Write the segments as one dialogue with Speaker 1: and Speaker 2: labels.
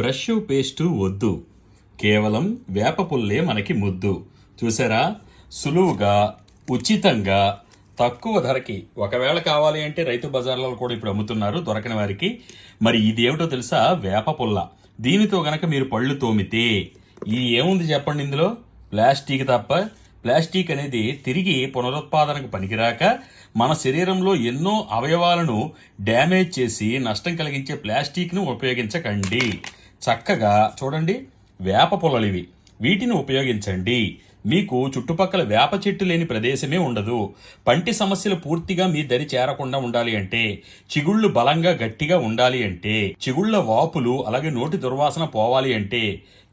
Speaker 1: Brush paste వద్దు. కేవలం వేప పుల్లే మనకి ముద్దు. చూసారా? సులువుగా ఉచితంగా తక్కువ ధరకి. ఒకవేళ కావాలి అంటే రైతు బజార్లలో కూడా ఇప్పుడు అమ్ముతున్నారు దొరకని వారికి. మరి ఇది ఏమిటో తెలుసా? వేప పుల్ల. దీనితో గనక మీరు పళ్ళు తోమితే ఇది ఏముంది చెప్పండి ఇందులో? ప్లాస్టిక్ తప్ప. ప్లాస్టిక్ అనేది తిరిగి పునరుత్పాదనకు పనికిరాక మన శరీరంలో ఎన్నో అవయవాలను డ్యామేజ్ చేసి నష్టం కలిగించే ప్లాస్టిక్ను ఉపయోగించకండి. చక్కగా చూడండి వేప పొలలివి. ఇవి వీటిని ఉపయోగించండి. మీకు చుట్టుపక్కల వేప చెట్టు లేని ప్రదేశమే ఉండదు. పంటి సమస్యలు పూర్తిగా మీ దరి చేరకుండా ఉండాలి అంటే చిగుళ్ళు బలంగా గట్టిగా ఉండాలి అంటే చిగుళ్ళ వాపులు అలాగే నోటి దుర్వాసన పోవాలి అంటే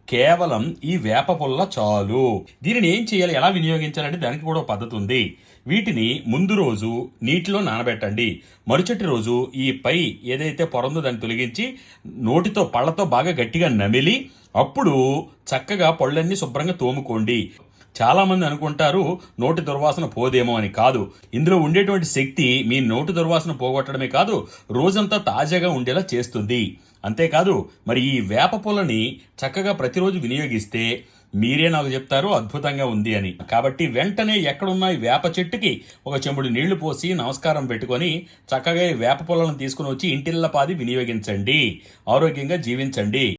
Speaker 1: కేవలం ఈ వేప పుల్ల చాలు. దీనిని ఏం చేయాలి? ఎలా వినియోగించాలంటే దానికి కూడా పద్ధతి ఉంది. వీటిని ముందు రోజు నీటిలో నానబెట్టండి. మరుసటి రోజు ఈ పై ఏదైతే పొరందో దాన్ని తొలగించి నోటితో పళ్ళతో బాగా గట్టిగా నమిలి అప్పుడు చక్కగా పళ్ళన్నీ శుభ్రంగా తోముకోండి. చాలామంది అనుకుంటారు నోటి దుర్వాసన పోదేమో అని కాదు. ఇందులో ఉండేటువంటి శక్తి మీ నోటి దుర్వాసన పోగొట్టడమే కాదు రోజంతా తాజాగా ఉండేలా చేస్తుంది. అంతేకాదు మరి ఈ వేప పూలని చక్కగా ప్రతిరోజు వినియోగిస్తే మీరే నాకు చెప్తారు అద్భుతంగా ఉంది అని. కాబట్టి వెంటనే ఎక్కడున్న ఈ వేప చెట్టుకి ఒక చెంబుడు నీళ్ళు పోసి నమస్కారం పెట్టుకొని చక్కగా ఈ వేప పొలాలను తీసుకుని వచ్చి ఇంటిల్ల పాది వినియోగించండి. ఆరోగ్యంగా జీవించండి.